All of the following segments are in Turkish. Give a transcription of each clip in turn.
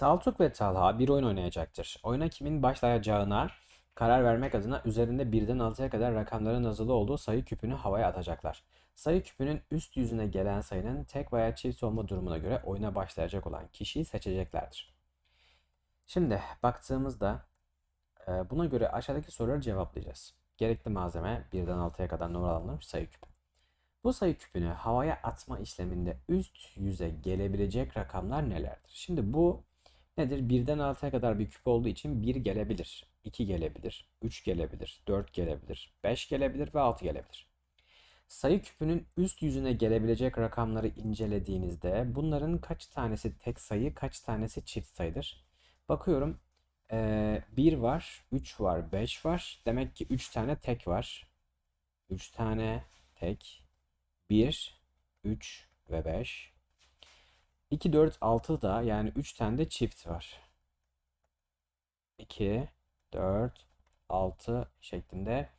Saltuk ve Talha bir oyun oynayacaktır. Oyuna kimin başlayacağına karar vermek adına üzerinde birden 6'ya kadar rakamların yazılı olduğu sayı küpünü havaya atacaklar. Sayı küpünün üst yüzüne gelen sayının tek veya çift olma durumuna göre oyuna başlayacak olan kişiyi seçeceklerdir. Şimdi baktığımızda e, buna göre aşağıdaki soruları cevaplayacağız. Gerekli malzeme birden 6'ya kadar numaralanmış sayı küpü. Bu sayı küpünü havaya atma işleminde üst yüze gelebilecek rakamlar nelerdir? Şimdi bu nedir? Birden 6'ya kadar bir küp olduğu için 1 gelebilir, 2 gelebilir, 3 gelebilir, 4 gelebilir, 5 gelebilir ve 6 gelebilir. Sayı küpünün üst yüzüne gelebilecek rakamları incelediğinizde bunların kaç tanesi tek sayı, kaç tanesi çift sayıdır? Bakıyorum 1 var, 3 var, 5 var. Demek ki 3 tane tek var. 3 tane tek. 1, 3 ve 5. 2, 4, 6 da yani 3 tane de çift var. 2, 4, 6 şeklinde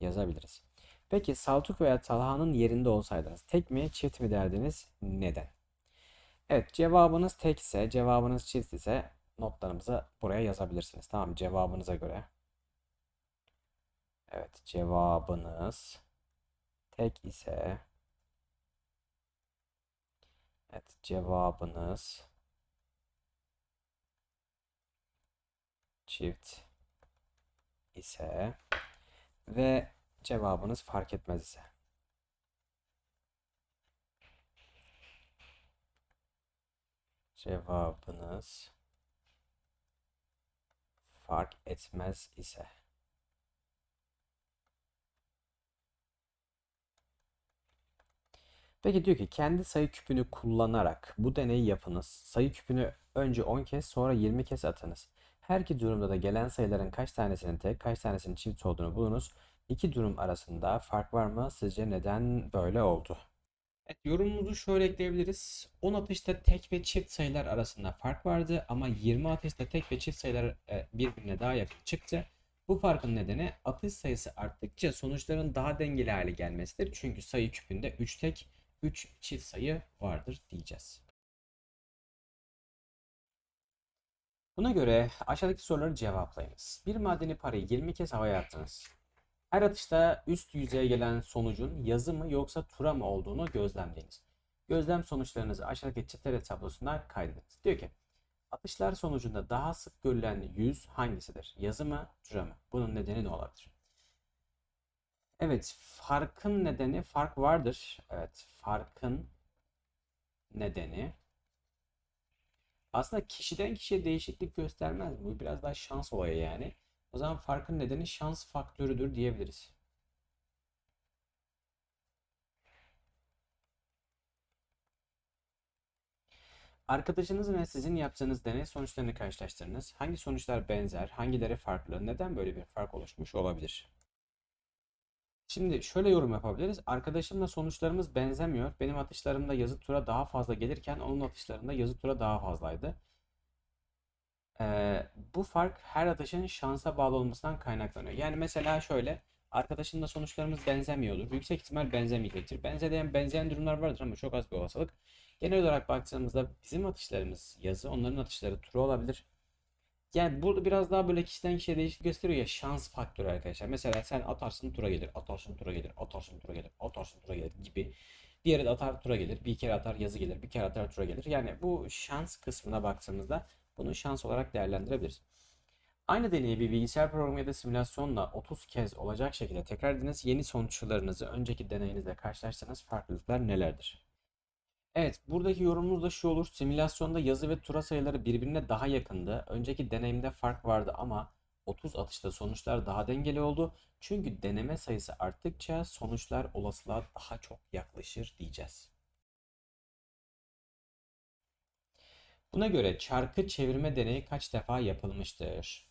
yazabiliriz. Peki Saltuk veya Talha'nın yerinde olsaydınız tek mi çift mi derdiniz? Neden? Evet cevabınız tek ise cevabınız çift ise notlarımızı buraya yazabilirsiniz. Tamam cevabınıza göre. Evet cevabınız tek ise Evet cevabınız çift ise ve cevabınız fark etmez ise. Cevabınız fark etmez ise. Peki diyor ki kendi sayı küpünü kullanarak bu deneyi yapınız. Sayı küpünü önce 10 kez sonra 20 kez atınız. Her iki durumda da gelen sayıların kaç tanesinin tek kaç tanesinin çift olduğunu bulunuz. İki durum arasında fark var mı? Sizce neden böyle oldu? Evet, yorumumuzu şöyle ekleyebiliriz. 10 atışta tek ve çift sayılar arasında fark vardı ama 20 atışta tek ve çift sayılar e, birbirine daha yakın çıktı. Bu farkın nedeni atış sayısı arttıkça sonuçların daha dengeli hale gelmesidir. Çünkü sayı küpünde 3 tek 3 çift sayı vardır diyeceğiz. Buna göre aşağıdaki soruları cevaplayınız. Bir madeni parayı 20 kez havaya attınız. Her atışta üst yüzeye gelen sonucun yazı mı yoksa tura mı olduğunu gözlemleyiniz. Gözlem sonuçlarınızı aşağıdaki çetere tablosuna kaydediniz. Diyor ki atışlar sonucunda daha sık görülen yüz hangisidir? Yazı mı tura mı? Bunun nedeni ne olabilir? Evet, farkın nedeni fark vardır. Evet, farkın nedeni aslında kişiden kişiye değişiklik göstermez. Bu biraz daha şans olayı yani. O zaman farkın nedeni şans faktörüdür diyebiliriz. Arkadaşınız ve sizin yaptığınız deney sonuçlarını karşılaştırınız. Hangi sonuçlar benzer, hangileri farklı, neden böyle bir fark oluşmuş olabilir? Şimdi şöyle yorum yapabiliriz. Arkadaşımla sonuçlarımız benzemiyor. Benim atışlarımda yazı tura daha fazla gelirken onun atışlarında yazı tura daha fazlaydı. Ee, bu fark her atışın şansa bağlı olmasından kaynaklanıyor. Yani mesela şöyle arkadaşımla sonuçlarımız benzemiyordur. Yüksek ihtimal benzemeyecektir. Benzeyen benzeyen durumlar vardır ama çok az bir olasılık. Genel olarak baktığımızda bizim atışlarımız yazı, onların atışları tura olabilir. Yani burada biraz daha böyle kişiden kişiye değişiklik gösteriyor ya şans faktörü arkadaşlar. Mesela sen atarsın tura gelir, atarsın tura gelir, atarsın tura gelir, atarsın tura gelir gibi. Yere de atar tura gelir, bir kere atar yazı gelir, bir kere atar tura gelir. Yani bu şans kısmına baktığımızda bunu şans olarak değerlendirebiliriz. Aynı deneyi bir bilgisayar programı ya da simülasyonla 30 kez olacak şekilde tekrar ediniz. Yeni sonuçlarınızı önceki deneyinizle karşılaştırsanız farklılıklar nelerdir? Evet, buradaki yorumumuz da şu olur. Simülasyonda yazı ve tura sayıları birbirine daha yakındı. Önceki deneyimde fark vardı ama 30 atışta sonuçlar daha dengeli oldu. Çünkü deneme sayısı arttıkça sonuçlar olasılığa daha çok yaklaşır diyeceğiz. Buna göre çarkı çevirme deneyi kaç defa yapılmıştır?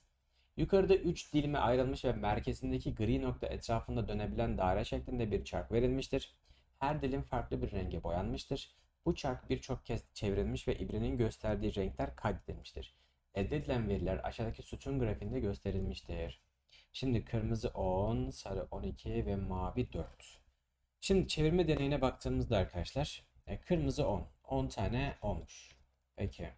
Yukarıda 3 dilime ayrılmış ve merkezindeki gri nokta etrafında dönebilen daire şeklinde bir çark verilmiştir. Her dilim farklı bir renge boyanmıştır. Bu çark birçok kez çevrilmiş ve ibrenin gösterdiği renkler kaydedilmiştir. Elde edilen veriler aşağıdaki sütun grafiğinde gösterilmiştir. Şimdi kırmızı 10, sarı 12 ve mavi 4. Şimdi çevirme deneyine baktığımızda arkadaşlar e, kırmızı 10. 10 tane olmuş. Peki.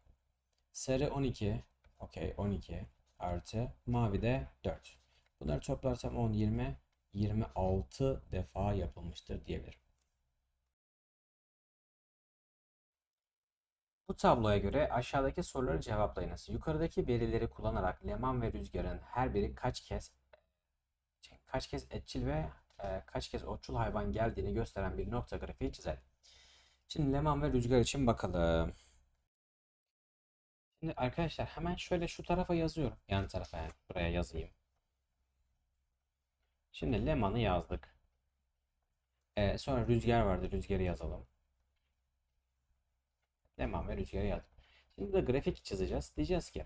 Sarı 12. Okey 12 artı mavi de 4. Bunları toplarsam 10, 20, 26 defa yapılmıştır diyebilirim. Bu tabloya göre aşağıdaki soruları cevaplayınız. Yukarıdaki verileri kullanarak Leman ve Rüzgar'ın her biri kaç kez şey, kaç kez etçil ve e, kaç kez otçul hayvan geldiğini gösteren bir nokta grafiği çizelim. Şimdi Leman ve Rüzgar için bakalım. Şimdi arkadaşlar hemen şöyle şu tarafa yazıyorum. Yan tarafa yani buraya yazayım. Şimdi Leman'ı yazdık. Ee, sonra Rüzgar vardı. Rüzgar'ı yazalım. Leman ve Rüzgar'ı yazdık. Şimdi burada grafik çizeceğiz. Diyeceğiz ki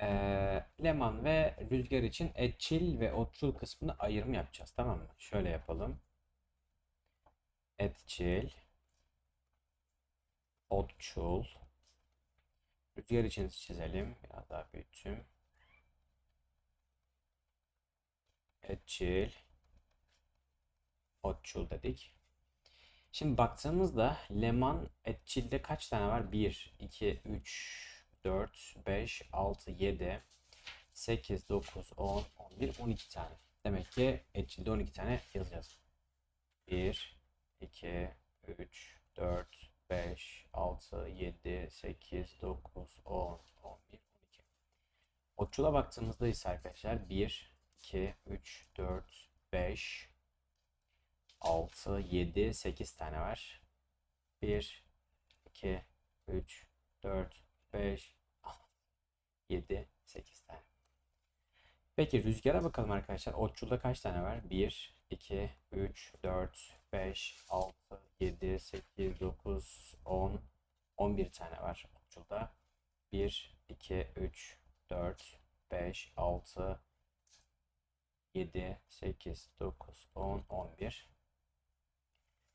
ee, Leman ve Rüzgar için etçil ve otçul kısmını ayrım yapacağız. Tamam mı? Şöyle yapalım. Etçil otçul Rüzgar için çizelim. Biraz daha büyütüm. Etçil. Otçul dedik. Şimdi baktığımızda Leman etçilde kaç tane var? 1, 2, 3, 4, 5, 6, 7, 8, 9, 10, 11, 12 tane. Demek ki etçilde 12 tane yazacağız. 1, 2, 3, 4, 5, 6, 7, 8, 9, 10, 11, 12. Otçula baktığımızda ise arkadaşlar 1, 2, 3, 4, 5, 6, 7, 8 tane var. 1, 2, 3, 4, 5, 7, 8 tane. Peki rüzgara bakalım arkadaşlar. Otçulda kaç tane var? 1, 2, 3, 4, 5, 6, 7, 8, 9, 10, 11 tane var Otçulda. 1, 2, 3, 4, 5, 6, 7, 8, 9, 10, 11.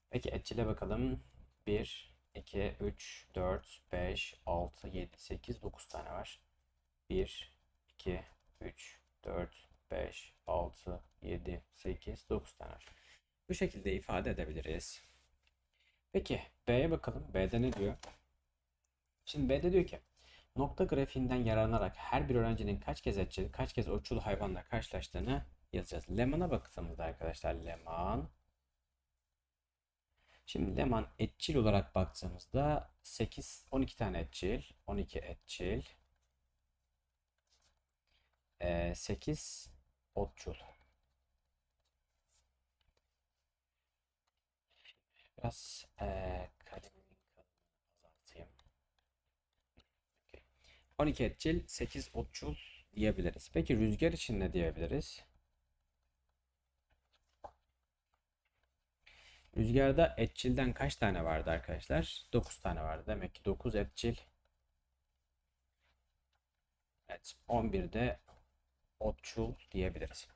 Peki etçile bakalım. 1, 2, 3, 4, 5, 6, 7, 8, 9 tane var. 1, 2, 3, 4, 5, 6, 7, 8, 9 tane var. Bu şekilde ifade edebiliriz. Peki B'ye bakalım. B'de ne diyor? Şimdi B'de diyor ki nokta grafiğinden yararlanarak her bir öğrencinin kaç kez etçil, kaç kez uçul hayvanla karşılaştığını yazacağız. Leman'a baktığımızda arkadaşlar Leman Şimdi Leman etçil olarak baktığımızda 8 12 tane etçil, 12 etçil, 8 otçul. Biraz e, azaltayım. Okay. 12 etçil, 8 otçul diyebiliriz. Peki rüzgar için ne diyebiliriz? Rüzgarda etçilden kaç tane vardı arkadaşlar? 9 tane vardı. Demek ki 9 etçil. Evet 11'de otçul diyebiliriz.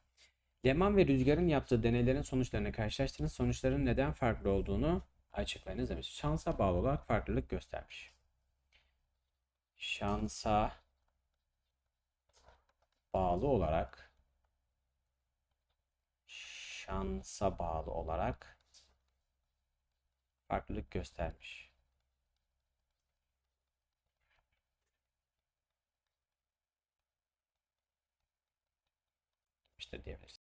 Leman ve Rüzgar'ın yaptığı deneylerin sonuçlarını karşılaştırınız. Sonuçların neden farklı olduğunu açıklayınız demiş. Şansa bağlı olarak farklılık göstermiş. Şansa bağlı olarak şansa bağlı olarak farklılık göstermiş. İşte diyebiliriz.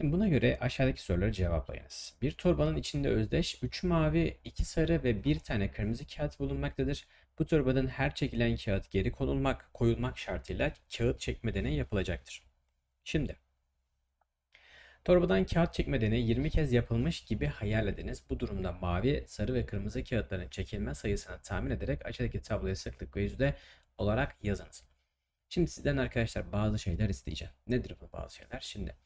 Şimdi buna göre aşağıdaki soruları cevaplayınız. Bir torbanın içinde özdeş 3 mavi, 2 sarı ve 1 tane kırmızı kağıt bulunmaktadır. Bu torbanın her çekilen kağıt geri konulmak, koyulmak şartıyla kağıt çekme deneyi yapılacaktır. Şimdi Torbadan kağıt çekme deneyi 20 kez yapılmış gibi hayal ediniz. Bu durumda mavi, sarı ve kırmızı kağıtların çekilme sayısını tahmin ederek aşağıdaki tabloya sıklık ve yüzde olarak yazınız. Şimdi sizden arkadaşlar bazı şeyler isteyeceğim. Nedir bu bazı şeyler? Şimdi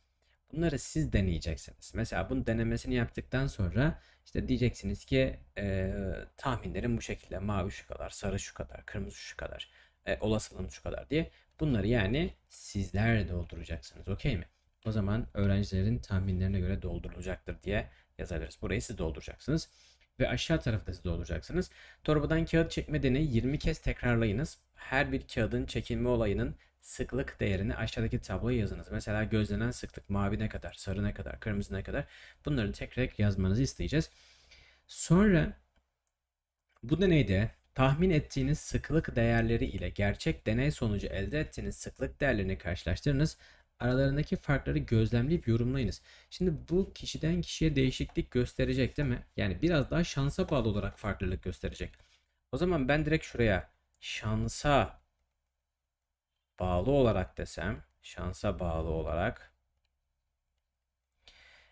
bunları siz deneyeceksiniz. Mesela bunun denemesini yaptıktan sonra işte diyeceksiniz ki e, tahminlerim bu şekilde. Mavi şu kadar, sarı şu kadar, kırmızı şu kadar, e, olasılığım şu kadar diye. Bunları yani sizler dolduracaksınız. Okey mi? O zaman öğrencilerin tahminlerine göre doldurulacaktır diye yazabiliriz. Burayı siz dolduracaksınız. Ve aşağı tarafı da siz dolduracaksınız. Torbadan kağıt çekme deneyi 20 kez tekrarlayınız. Her bir kağıdın çekilme olayının sıklık değerini aşağıdaki tabloya yazınız. Mesela gözlenen sıklık mavi ne kadar, sarı ne kadar, kırmızı ne kadar bunları tek tek yazmanızı isteyeceğiz. Sonra Bu deneyde tahmin ettiğiniz sıklık değerleri ile gerçek deney sonucu elde ettiğiniz sıklık değerlerini karşılaştırınız. Aralarındaki farkları gözlemleyip yorumlayınız. Şimdi bu kişiden kişiye değişiklik gösterecek değil mi? Yani biraz daha şansa bağlı olarak farklılık gösterecek. O zaman ben direkt şuraya şansa bağlı olarak desem, şansa bağlı olarak.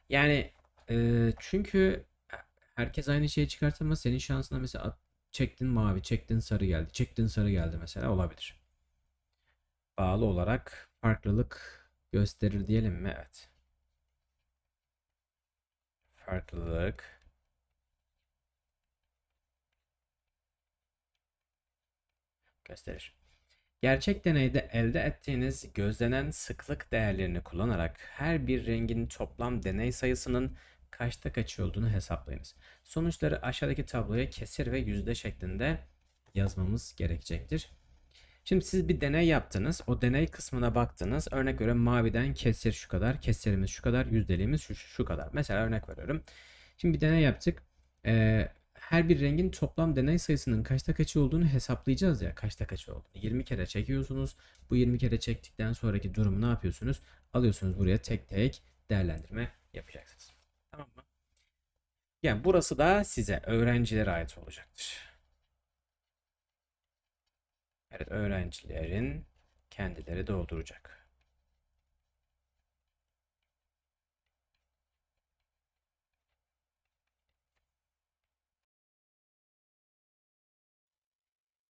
Yani e, çünkü herkes aynı şeyi çıkartamaz. Senin şansına mesela at- çektin mavi, çektin sarı geldi, çektin sarı geldi mesela olabilir. Bağlı olarak farklılık gösterir diyelim mi? Evet. Farklılık gösterir. Gerçek deneyde elde ettiğiniz gözlenen sıklık değerlerini kullanarak her bir rengin toplam deney sayısının kaçta kaç olduğunu hesaplayınız. Sonuçları aşağıdaki tabloya kesir ve yüzde şeklinde yazmamız gerekecektir. Şimdi siz bir deney yaptınız. O deney kısmına baktınız. Örnek veriyorum maviden kesir şu kadar, kesirimiz şu kadar, yüzdeliğimiz şu, şu kadar. Mesela örnek veriyorum. Şimdi bir deney yaptık. Ee, her bir rengin toplam deney sayısının kaçta kaçı olduğunu hesaplayacağız ya. Kaçta kaçı olduğunu. 20 kere çekiyorsunuz. Bu 20 kere çektikten sonraki durumu ne yapıyorsunuz? Alıyorsunuz buraya tek tek değerlendirme yapacaksınız. Tamam mı? Yani burası da size öğrencilere ait olacaktır. Evet öğrencilerin kendileri dolduracak.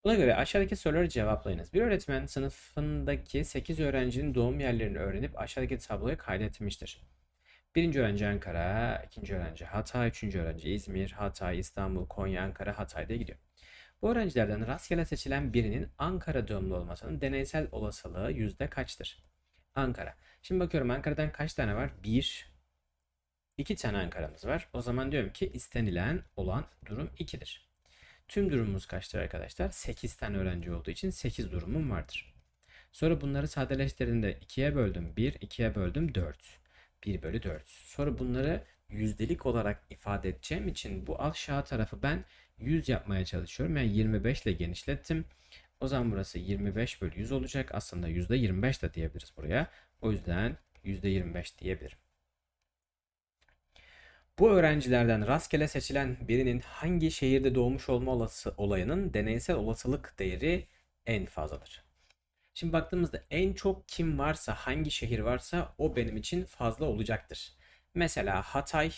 Buna göre aşağıdaki soruları cevaplayınız. Bir öğretmen sınıfındaki 8 öğrencinin doğum yerlerini öğrenip aşağıdaki tabloya kaydetmiştir. Birinci öğrenci Ankara, ikinci öğrenci Hatay, üçüncü öğrenci İzmir, Hatay, İstanbul, Konya, Ankara, Hatay gidiyor. Öğrencilerden rastgele seçilen birinin Ankara doğumlu olmasının deneysel olasılığı yüzde kaçtır? Ankara. Şimdi bakıyorum Ankara'dan kaç tane var? Bir, iki tane Ankara'mız var. O zaman diyorum ki istenilen olan durum 2'dir. Tüm durumumuz kaçtır arkadaşlar? 8 tane öğrenci olduğu için 8 durumum vardır. Sonra bunları sadeleştirdiğimde 2'ye böldüm 1, 2'ye böldüm 4. 1 bölü 4. Sonra bunları yüzdelik olarak ifade edeceğim için bu aşağı tarafı ben 100 yapmaya çalışıyorum. Yani 25 ile genişlettim. O zaman burası 25 bölü 100 olacak. Aslında %25 de diyebiliriz buraya. O yüzden %25 diyebilirim. Bu öğrencilerden rastgele seçilen birinin hangi şehirde doğmuş olma olası olayının deneysel olasılık değeri en fazladır. Şimdi baktığımızda en çok kim varsa, hangi şehir varsa o benim için fazla olacaktır. Mesela Hatay,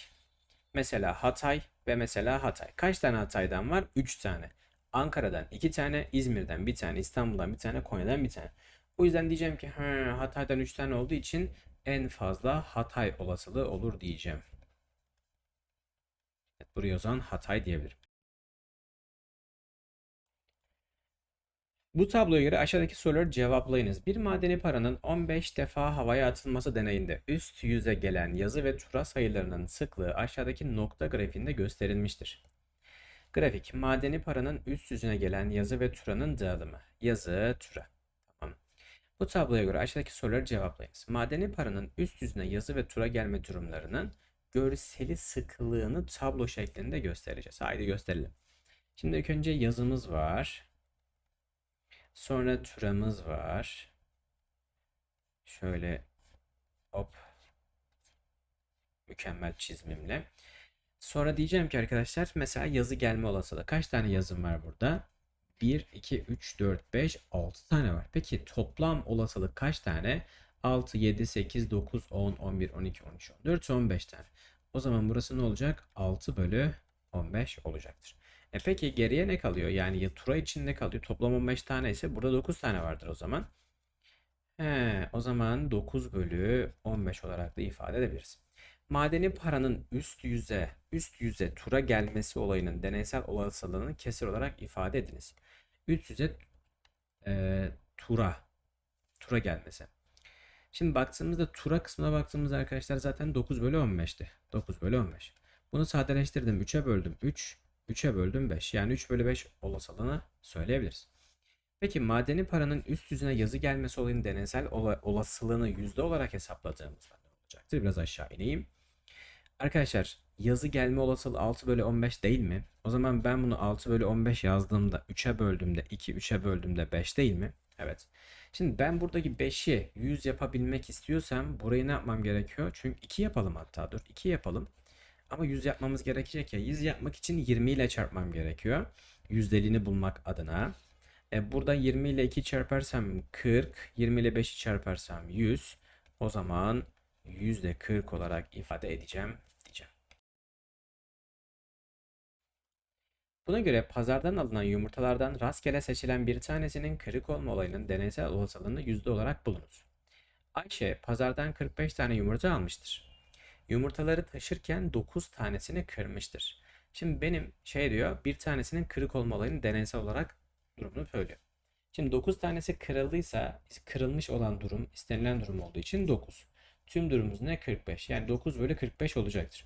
mesela Hatay ve mesela Hatay. Kaç tane Hatay'dan var? 3 tane. Ankara'dan 2 tane, İzmir'den 1 tane, İstanbul'dan 1 tane, Konya'dan 1 tane. O yüzden diyeceğim ki Hatay'dan 3 tane olduğu için en fazla Hatay olasılığı olur diyeceğim. Evet, buraya o zaman Hatay diyebilirim. Bu tabloya göre aşağıdaki soruları cevaplayınız. Bir madeni paranın 15 defa havaya atılması deneyinde üst yüze gelen yazı ve tura sayılarının sıklığı aşağıdaki nokta grafiğinde gösterilmiştir. Grafik, madeni paranın üst yüzüne gelen yazı ve turanın dağılımı. Yazı, tura. Tamam. Bu tabloya göre aşağıdaki soruları cevaplayınız. Madeni paranın üst yüzüne yazı ve tura gelme durumlarının görseli sıklığını tablo şeklinde göstereceğiz. Haydi gösterelim. Şimdi ilk önce yazımız var. Sonra turamız var. Şöyle hop mükemmel çizimimle. Sonra diyeceğim ki arkadaşlar mesela yazı gelme olasılığı. Kaç tane yazım var burada? 1, 2, 3, 4, 5, 6 tane var. Peki toplam olasılık kaç tane? 6, 7, 8, 9, 10, 11, 12, 13, 14, 15 tane. O zaman burası ne olacak? 6 bölü 15 olacaktır. E peki geriye ne kalıyor? Yani ya tura için ne kalıyor? Toplam 15 tane ise burada 9 tane vardır o zaman. He, o zaman 9 bölü 15 olarak da ifade edebiliriz. Madeni paranın üst yüze, üst yüze tura gelmesi olayının deneysel olasılığını kesir olarak ifade ediniz. Üst yüze e, tura, tura gelmesi. Şimdi baktığımızda tura kısmına baktığımızda arkadaşlar zaten 9 bölü 15'ti. 9 bölü 15. Bunu sadeleştirdim. 3'e böldüm 3. 3'e böldüm 5. Yani 3 bölü 5 olasılığını söyleyebiliriz. Peki madeni paranın üst yüzüne yazı gelmesi olayının deneysel ola- olasılığını yüzde olarak hesapladığımızda ne olacaktır? Biraz aşağı ineyim. Arkadaşlar yazı gelme olasılığı 6 bölü 15 değil mi? O zaman ben bunu 6 bölü 15 yazdığımda 3'e böldüğümde 2, 3'e böldüğümde 5 değil mi? Evet. Şimdi ben buradaki 5'i 100 yapabilmek istiyorsam burayı ne yapmam gerekiyor? Çünkü 2 yapalım hatta dur 2 yapalım. Ama 100 yapmamız gerekecek ya. 100 yapmak için 20 ile çarpmam gerekiyor. Yüzdeliğini bulmak adına. E, buradan 20 ile 2 çarparsam 40, 20 ile 5'i çarparsam 100. O zaman %40 olarak ifade edeceğim diyeceğim. Buna göre pazardan alınan yumurtalardan rastgele seçilen bir tanesinin kırık olma olayının deneysel olasılığını yüzde olarak bulunuz. Ayşe pazardan 45 tane yumurta almıştır. Yumurtaları taşırken 9 tanesini kırmıştır. Şimdi benim şey diyor bir tanesinin kırık olma olayının deneysel olarak durumunu söylüyor. Şimdi 9 tanesi kırıldıysa kırılmış olan durum istenilen durum olduğu için 9. Tüm durumumuz ne? 45. Yani 9 bölü 45 olacaktır.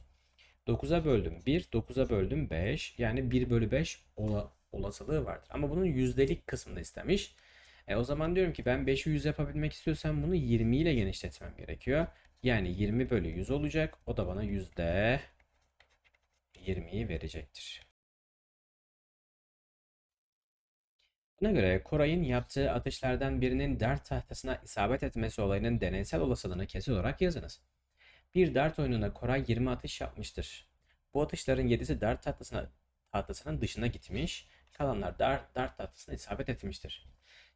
9'a böldüm 1, 9'a böldüm 5. Yani 1 bölü 5 ola, olasılığı vardır. Ama bunun yüzdelik kısmını istemiş. E o zaman diyorum ki ben 5'i 100 yapabilmek istiyorsam bunu 20 ile genişletmem gerekiyor. Yani 20 bölü 100 olacak. O da bana yüzde 20'yi verecektir. Buna göre Koray'ın yaptığı atışlardan birinin dart tahtasına isabet etmesi olayının deneysel olasılığını kesin olarak yazınız. Bir dart oyununa Koray 20 atış yapmıştır. Bu atışların 7'si dart tahtasına, tahtasının dışına gitmiş, kalanlar dart, dart tahtasına isabet etmiştir.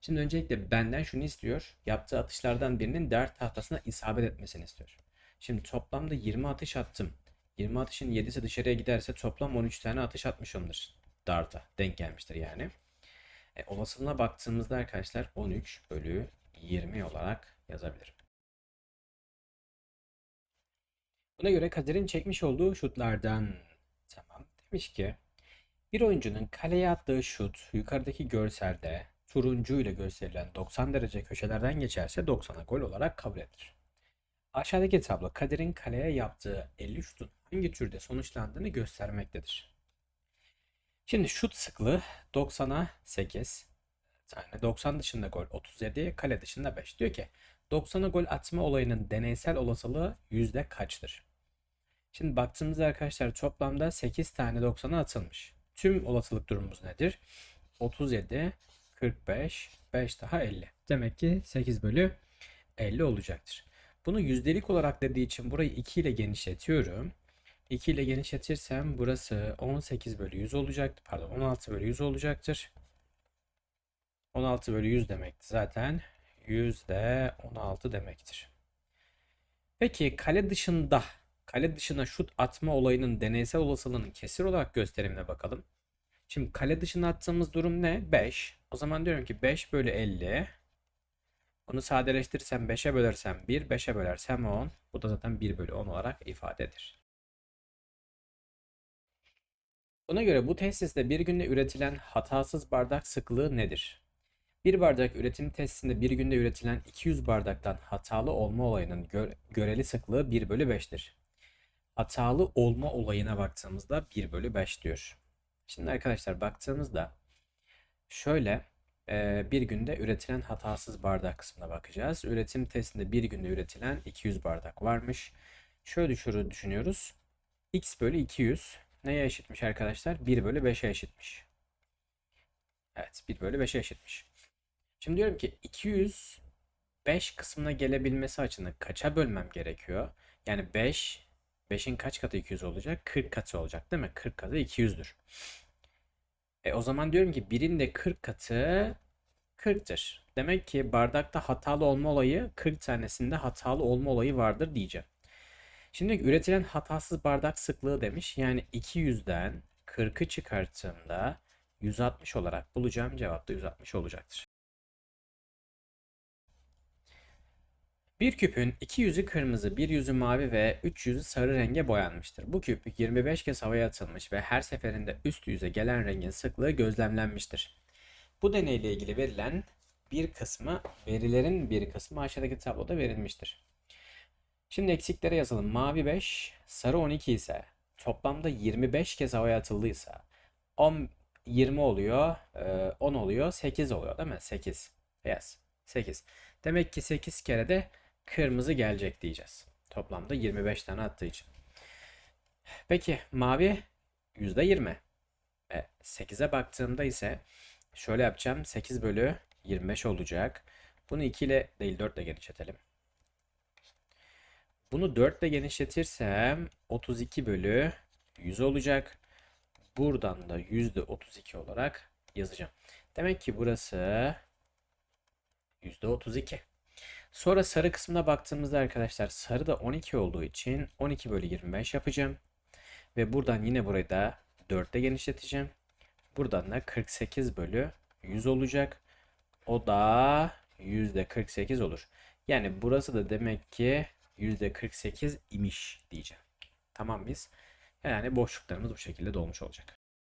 Şimdi öncelikle benden şunu istiyor. Yaptığı atışlardan birinin dart tahtasına isabet etmesini istiyor. Şimdi toplamda 20 atış attım. 20 atışın 7'si dışarıya giderse toplam 13 tane atış atmışımdır. Dart'a denk gelmiştir yani. E, olasılığına baktığımızda arkadaşlar 13 bölü 20 olarak yazabilirim. Buna göre Kadir'in çekmiş olduğu şutlardan tamam demiş ki bir oyuncunun kaleye attığı şut yukarıdaki görselde turuncu ile gösterilen 90 derece köşelerden geçerse 90'a gol olarak kabul edilir. Aşağıdaki tablo Kadir'in kaleye yaptığı 50 şutun hangi türde sonuçlandığını göstermektedir. Şimdi şut sıklığı 90'a 8. Yani 90 dışında gol 37, kale dışında 5. Diyor ki 90'a gol atma olayının deneysel olasılığı yüzde kaçtır? Şimdi baktığımızda arkadaşlar toplamda 8 tane 90'a atılmış. Tüm olasılık durumumuz nedir? 37, 45, 5 daha 50. Demek ki 8 bölü 50 olacaktır. Bunu yüzdelik olarak dediği için burayı 2 ile genişletiyorum. 2 ile genişletirsem burası 18 bölü 100 olacaktır. Pardon 16 bölü 100 olacaktır. 16 bölü 100 demekti zaten. Yüzde 16 demektir. Peki kale dışında kale dışına şut atma olayının deneysel olasılığının kesir olarak gösterimine bakalım. Şimdi kale dışına attığımız durum ne? 5. O zaman diyorum ki 5 bölü 50. Bunu sadeleştirirsem 5'e bölersem 1, 5'e bölersem 10. Bu da zaten 1 bölü 10 olarak ifadedir. Buna göre bu tesiste bir günde üretilen hatasız bardak sıklığı nedir? Bir bardak üretim tesisinde bir günde üretilen 200 bardaktan hatalı olma olayının gö göreli sıklığı 1 bölü 5'tir. Hatalı olma olayına baktığımızda 1 bölü 5 diyor. Şimdi arkadaşlar baktığımızda şöyle bir günde üretilen hatasız bardak kısmına bakacağız. Üretim testinde bir günde üretilen 200 bardak varmış. Şöyle şunu düşünüyoruz. x bölü 200 neye eşitmiş arkadaşlar? 1 bölü 5'e eşitmiş. Evet 1 bölü 5'e eşitmiş. Şimdi diyorum ki 200 5 kısmına gelebilmesi açısından kaça bölmem gerekiyor? Yani 5 5'in kaç katı 200 olacak? 40 katı olacak değil mi? 40 katı 200'dür. E o zaman diyorum ki birin de 40 katı 40'tır. Demek ki bardakta hatalı olma olayı 40 tanesinde hatalı olma olayı vardır diyeceğim. Şimdi üretilen hatasız bardak sıklığı demiş. Yani 200'den 40'ı çıkarttığımda 160 olarak bulacağım. Cevap da 160 olacaktır. Bir küpün iki yüzü kırmızı, bir yüzü mavi ve üç yüzü sarı renge boyanmıştır. Bu küp 25 kez havaya atılmış ve her seferinde üst yüze gelen rengin sıklığı gözlemlenmiştir. Bu deneyle ilgili verilen bir kısmı, verilerin bir kısmı aşağıdaki tabloda verilmiştir. Şimdi eksiklere yazalım. Mavi 5, sarı 12 ise toplamda 25 kez havaya atıldıysa 10 20 oluyor, 10 oluyor, 8 oluyor değil mi? 8. Yes. 8. Demek ki 8 kere de kırmızı gelecek diyeceğiz. Toplamda 25 tane attığı için. Peki mavi %20. E, 8'e baktığımda ise şöyle yapacağım. 8 bölü 25 olacak. Bunu 2 ile değil 4 ile genişletelim. Bunu 4 ile genişletirsem 32 bölü 100 olacak. Buradan da %32 olarak yazacağım. Demek ki burası %32. Sonra sarı kısmına baktığımızda arkadaşlar sarı da 12 olduğu için 12 bölü 25 yapacağım. Ve buradan yine burayı da 4'te genişleteceğim. Buradan da 48 bölü 100 olacak. O da %48 olur. Yani burası da demek ki %48 imiş diyeceğim. Tamam biz. Yani boşluklarımız bu şekilde dolmuş olacak.